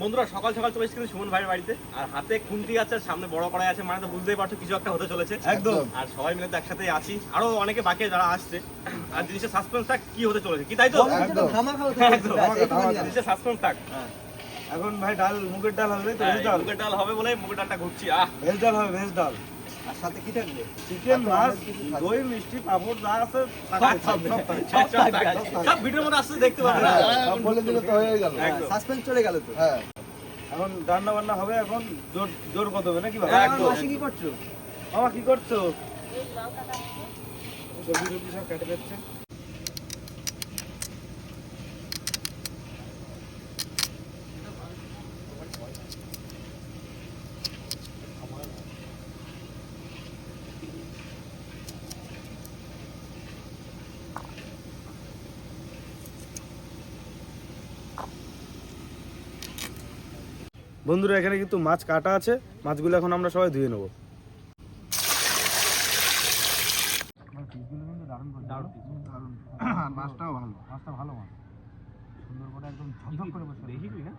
বন্ধুরা সকাল সকাল চলে এসেছি সুমন ভাইয়ের বাড়িতে। আর হাতে খুন্তি আছে আর সামনে বড় কড়াই আছে মানে তো বুঝতেই পারছ কিছু একটা হতে চলেছে। একদম। আর সবাই মিলে তো একসাথে আছি। আরও অনেকে বাকি যারা আসছে। আর জিনিসের সাসপেন্স সাসপেন্সটা কি হতে চলেছে কি তাই তো? একদম। জিনিসের সাসপেন্স থাক। এখন ভাই ডাল মুগের ডাল হবে তো ডাল? হ্যাঁ, মুগের ডাল হবে বলে মুগের ডালটা ঘুরছি আহ। ভেজ ডাল হবে ভেজ ডাল। আর সাথে কি থাকবে? চিকেন মাছ দই মিষ্টি পাপড় যা আছে সব সব সব থাকবে। সব সব থাক। সব ভিডিওর মধ্যে আসতে দেখতে পাবে। হ্যাঁ, বলে দিলে তো হয়ে গেল। সাসপেন্স চলে গেল তো? হ্যাঁ। এখন রান্না বান্না হবে এখন জোর জোর কত হবে নাকি। মাসি কি করছ? বাবা কি করছ? সবজি টবজি সব কেটে দিচ্ছে। বন্ধুরা এখানে কিন্তু মাছ কাটা আছে। মাছগুলো এখন আমরা সবাই ধুয়ে নেব। মাছটাও ভালো। মাছটা ভালো মাছ। সুন্দর করে একদম ঝকঝক করে বসে দেখি তুই না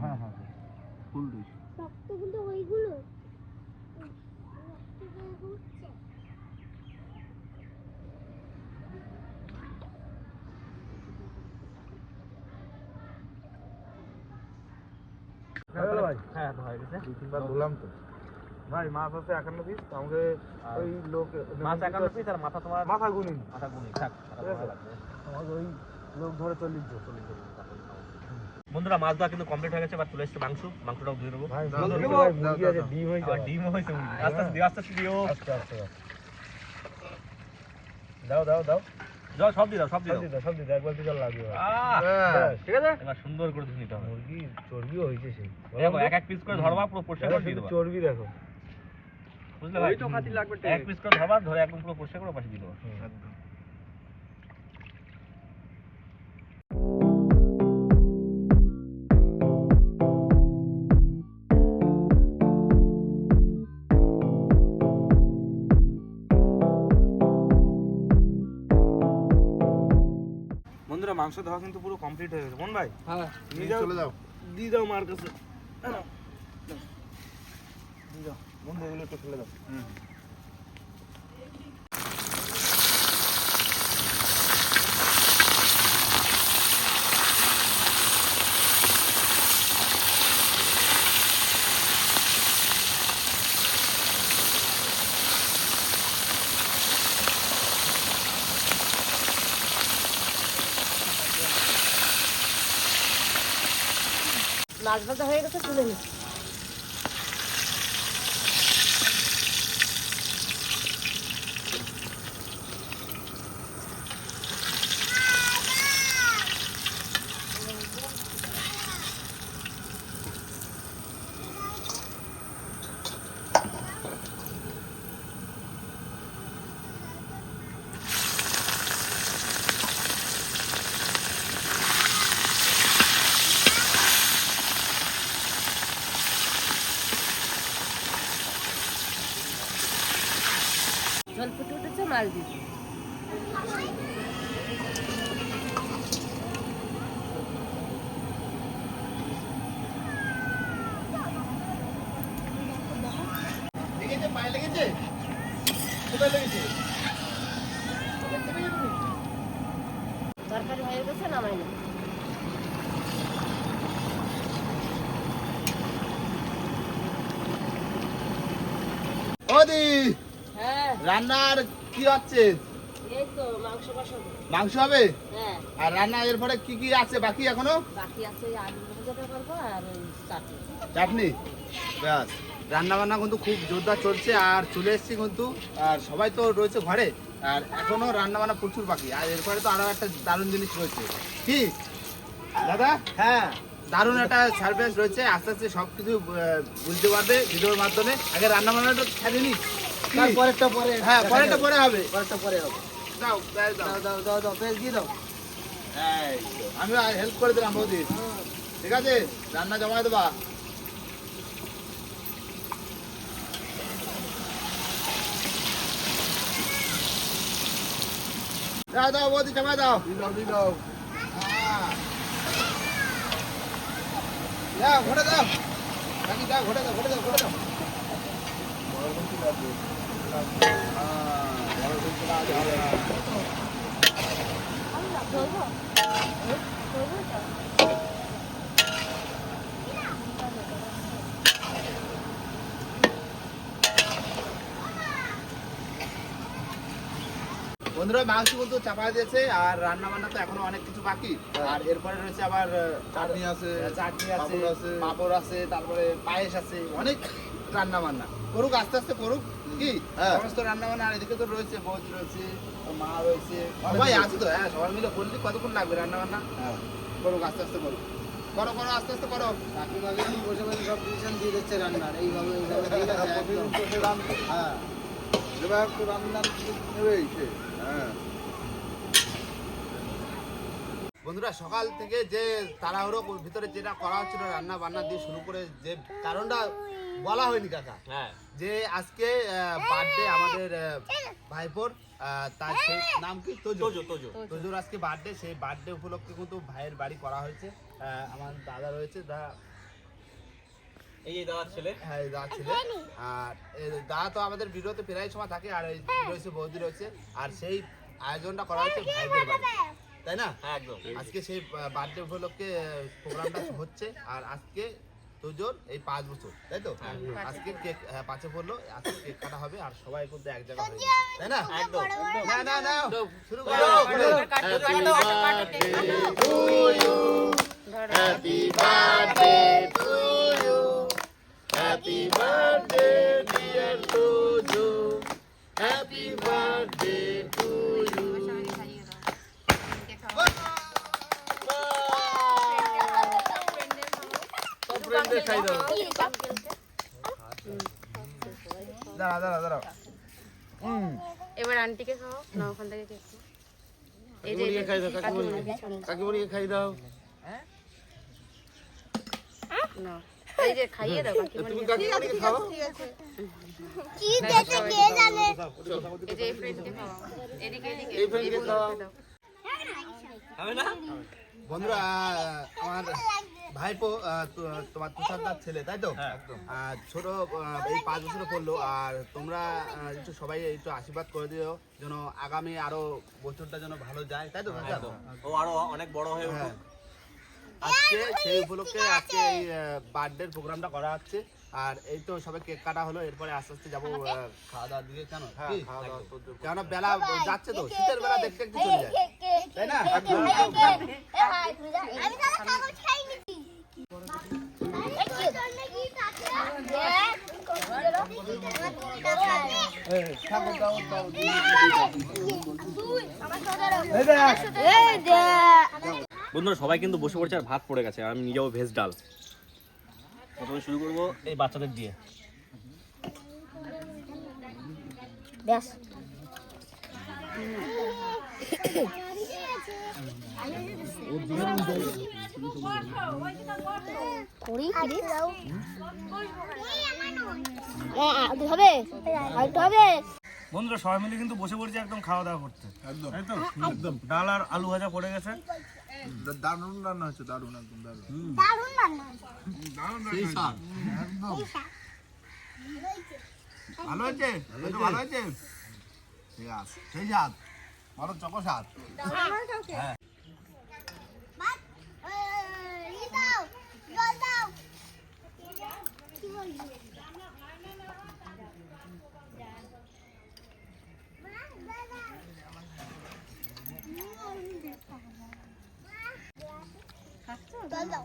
হ্যাঁ হ্যাঁ ফুল রক্তগুলো ওইগুলো ভাই হ্যাঁ গেছে দুই তিনবার ধুলাম তো। ভাই মাছ আছে একান্ন পিস আমাকে ওই লোক মাছ একান্ন পিস আর মাথা তোমার মাথা গুনি মাথা গুনি থাক মাথা ঠিক আছে। তোমার লাগবে। আমাকে ওই লোক ধরে চল্লিশ জন। বন্ধুরা মাছ দেওয়া কিন্তু কমপ্লিট হয়ে গেছে চলে এসেছে মাংস। মাংসটাও দিয়ে দেবো। ডিম হয়েছে। আবার হয়েছে আস্তে আস্তে আস্তে আস্তে দিও। আস্তে আস্তে। দাও দাও দাও। যাও সব দিয়ে দাও সব দিয়ে দাও। সব দিয়ে দাও একবার তো জল লাগবে। হ্যাঁ। ঠিক আছে? এবার সুন্দর করে ধুয়ে নিতে হবে। মুরগি চর্বিও হয়েছে সেই। দেখো এক এক পিস করে ধরবা পুরো পরিষ্কার করে দিয়ে দাও চর্বি দেখো। বুঝলে ভাই? ওই তো খাতি লাগবে এক পিস করে ধরবা ধরে একদম পুরো পরিষ্কার করে পাশে দিয়ে দেবা মাংস ধোয়া কিন্তু পুরো কমপ্লিট হয়ে গেছে। মন ভাই হ্যাঁ। নিয়ে যাও চলে যাও। দিয়ে দাও মার কাছে। দিয়ে দাও বন্ধু এগুলো একটু ফেলে দাও। মাছ ভাজা হয়ে গেছে তুলে নি জল ফুটে উঠেছে মাছ দিয়েছি লেগেছে পায়ে লেগেছে কোথায় লেগেছে তরকারি হয়ে গেছে নামাই নেব ওদি হ্যাঁ। রান্নার কি হচ্ছে? মাংস হবে? হ্যাঁ। আর রান্না এরপরে কি কি আছে? বাকি এখনও? বাকি আছে ওই আলু ভাজাটা করব আর ওই চাটনি। চাটনি? ব্যাস। রান্না বান্না কিন্তু খুব জোরদার চলছে আর চলে এসেছি কিন্তু আর সবাই তো রয়েছে ঘরে আর এখনও রান্না বান্না প্রচুর বাকি। আর এরপরে তো আরও একটা দারুণ জিনিস রয়েছে। কি? দাদা? হ্যাঁ। দারুণ একটা সার্ভিস রয়েছে। আস্তে আস্তে সব কিছু বুঝতে পারবে ভিডিওর মাধ্যমে। আগে রান্না বান্নাটা ছাড়িয়ে নিস। পরেরটা পরে হ্যাঁ পরেরটা পরে হবে। পরেরটা পরে হবে। দাও দাও, দাও। দাও দাও দাও দাও পেঁয়াজ দিয়ে দাও। আমি হেল্প করে দিলাম বৌদি। ঠিক আছে? রান্না জমা দেবা। দাও দাও বৌদি জমা দাও। দাও দাও। হ্যাঁ। দাও ঘোড়া দাও কাকি দাও ঘোড়া দাও ঘোড়া দাও ঘোড়া দাও বন্ধুরা মাংস কিন্তু চাপা দিয়েছে আর রান্না বান্না তো এখনও অনেক কিছু বাকি। আর এরপরে রয়েছে আবার চাটনি আছে, চাটনি আছে পাপড় আছে। তারপরে পায়েস আছে অনেক রান্না বান্না করুক আস্তে আস্তে করুক কি? হ্যাঁ। সমস্ত রান্না বান্না আর এদিকে তো রয়েছে বৌদি রয়েছে মা রয়েছে সবাই আছে তো হ্যাঁ সবাই মিলে করলে কতক্ষণ লাগবে রান্না বান্না হ্যাঁ। করুক আস্তে আস্তে করুক। করো করো আস্তে আস্তে করো। কাকিমাকে বসে বসে সব ডিসিশন দিয়ে দিচ্ছে রান্নার এইভাবে হ্যাঁ। এবার একটু রান্না নেবেই সে হ্যাঁ। বন্ধুরা সকাল থেকে যে তাড়াহুড়ো ভিতরে যেটা করা হচ্ছিল রান্না বান্না দিয়ে শুরু করে যে কারণটা বলা হয়নি কাকা। হ্যাঁ। যে আজকে বার্থডে আমাদের ভাইপোর তার সেই নাম কি? তোজো। তোজো তোজো। তোজোর আজকে বার্থডে সেই বার্থডে উপলক্ষে কিন্তু ভাইয়ের বাড়ি করা হয়েছে। আমার দাদা রয়েছে দা এই দাদার ছেলে। হ্যাঁ এই দাদা ছিল। আর দাদা তো আমাদের ভিডিওতে প্রায় সময় থাকে আর এই রয়েছে বৌদি রয়েছে আর সেই আয়োজনটা করা হয়েছে ভাইদের বাড়ি তাই না? হ্যাঁ একদম। আজকে সেই বার্থডে উপলক্ষে প্রোগ্রামটা হচ্ছে আর আজকে তোজোর এই পাঁচ বছর তাই তো? আজকে কেক হ্যাঁ, পাঁচে পড়ল আজকে কেক কাটা হবে আর সবাই কিন্তু এক জায়গায় হয়ে যাবে, তাই না? একদম না না না শুরু করো happy birthday to you happy birthday to you সব ফ্রেন্ডদের খাই দাও দাঁড়া দাঁড়া দাঁড়া এবার আন্টিকে খাও না ওখান থেকে কেক কাকিমণিকে খাই দাও কাকিমণিকে কাকিমণিকে খাই দাও। না। এই যে খাইয়ে দাও কাকিমা তুমি কাকিমণিকে খাও এই যে এই ফ্রেন্ডকে খাওয়াও এদিকে এদিকে। এই ফ্রেন্ডকে খাওয়াও হবে না? বন্ধুরা আমার ভাইপো তোমার তুষারদার ছেলে তাই তো? হ্যাঁ, ছোট এই পাঁচ বছর পড়ল। আর তোমরা একটু সবাই একটু আশীর্বাদ করে দিও যেন আগামী আরও বছরটা যেন ভালো যায় তাই তো ও আরও অনেক বড় হয়ে হ্যাঁ। আজকে সেই উপলক্ষে আজকে এই বার্থডে প্রোগ্রামটা করা হচ্ছে আর এই তো সবাই কেক কাটা হলো এরপরে আস্তে আস্তে যাব খাওয়া দাওয়ার দিকে কেন? কেন বেলা যাচ্ছে তো শীতের বেলা দেখতে একটু চলে যায় তাই না বন্ধুরা সবাই কিন্তু বসে পড়ছে আর ভাত পড়ে গেছে আর আমি নিয়ে যাব ভেজ ডাল। প্রথমে শুরু করব এই বাচ্চাদের দিয়ে। ব্যাস। হবে হবে। বন্ধুরা সবাই মিলে কিন্তু বসে পড়ছে একদম খাওয়া দাওয়া করতে। একদম। ডাল আর আলু ভাজা পড়ে গেছে। দারুণ রান্না হয়েছে দারুণ একদম দারুণ। দারুণ রান্না সেই স্বাদ। ভালো হয়েছে। ভালো হয়েছে? ঠিক আছে সেই স্বাদ। বড় চকো স্বাদ। ভাত ই দাও জল দাও কি বলবি জল দাও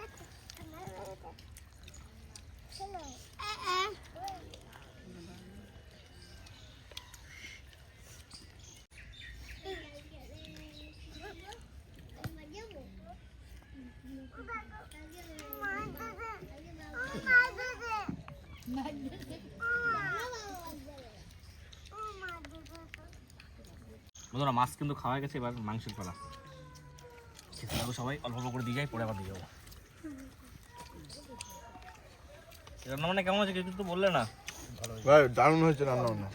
বন্ধুরা মাছ কিন্তু খাওয়া গেছে, এবার মাংসের পালা। খেতে সবাই, অল্প অল্প করে দিয়ে যাই, পরে আবার দিয়ে যাব। রান্না মানে কেমন আছে কিছু তো বললে না? ভাই, দারুণ হয়েছে রান্না বান্না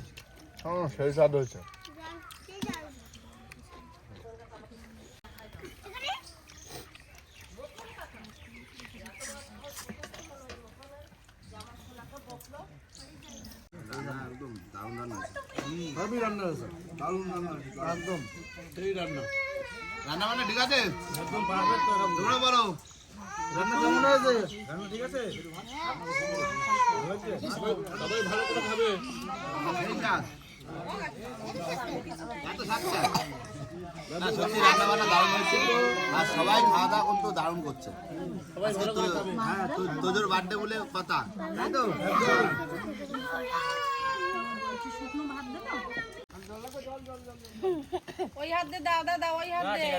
সেই স্বাদ হয়েছে। রান্না বান্না ঠিক আছে? তোমরা বলো। রান্না কেমন হয়েছে? ঠিক আছে? এত সাচ্চা না সত্যি রান্না বান্না দারুণ হচ্ছে আর সবাই খাওয়া দাওয়া কিন্তু দারুণ করছে। হ্যাঁ তোদের বার্থডে বলে কথা। তাই তো? ওই হাত দিয়ে দাও দাও দাও ওই হাত দিয়ে।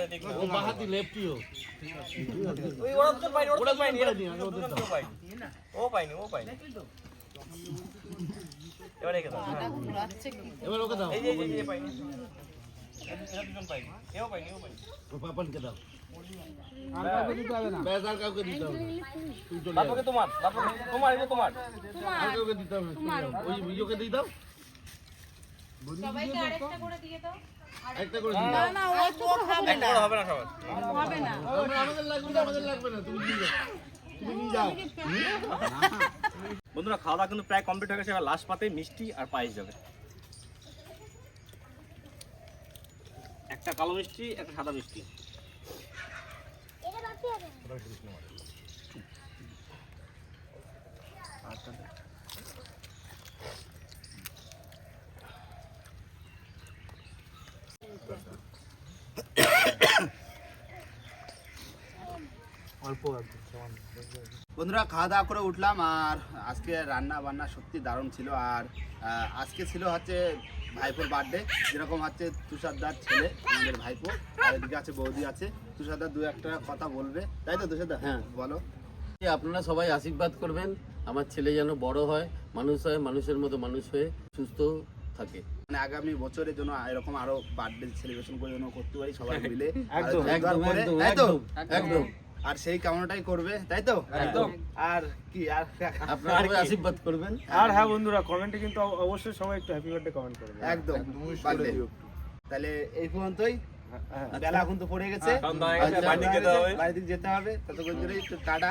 ওই ওরা দুজন পাইনি ওরা দুজন পাইনি দুজন কেউ পাইনি ও পাইনি ও পাইনি। এবার রেখে দাও। ঘুরাচ্ছে কি? এই যে এই যে, এই যে পাইনি। এরা এরা দুজন পাইনি। এও পাইনি এও পাইনি। বাপকে তোমার বাপকে তোমার এটা তোমার। সবাইকে আরেকটা করে দিয়ে দাও। না না ও তো খাবে না। হবে না সবার হবে না। বন্ধুরা খাওয়া দাওয়া কিন্তু প্রায় কমপ্লিট হয়ে গেছে। এবার লাস্ট পাতে মিষ্টি আর পায়েস যাবে। একটা কালো মিষ্টি একটা সাদা মিষ্টি। এটা বাকি হবে বন্ধুরা খাওয়া দাওয়া করে উঠলাম আর আজকে রান্না বান্না সত্যি দারুণ ছিল আর আজকে ছিল হচ্ছে ভাইপোর বার্থডে যেরকম হচ্ছে তুষারদার ছেলে আমাদের ভাইপো আর এদিকে আছে বৌদি আছে। তুষারদার দু একটা কথা বলবে। তাই তো তুষারদার হ্যাঁ। বলো। আপনারা সবাই আশীর্বাদ করবেন আমার ছেলে যেন বড় হয় মানুষ হয় মানুষের মতো মানুষ হয়ে সুস্থ থাকে। মানে আগামী বছরের জন্য এরকম আরও বার্থডে সেলিব্রেশন করে যেন করতে পারি সবাই মিলে। একদম, একদম, একদম, আর সেই কামনাটাই করবে তাই তো? একদম। আর কি আর আপনারা আশীর্বাদ করবেন। আর হ্যাঁ বন্ধুরা কমেন্টে কিন্তু অবশ্যই সবাই একটু হ্যাপি বার্থডে কমেন্ট করবেন একদম। তাহলে এই পর্যন্তই। বেলা এখন তো পড়ে গেছে। হয়ে আচ্ছা, বাড়ি যেতে হবে। বাড়িতে যেতে হবে। ততক্ষণ ধরে একটু টাটা।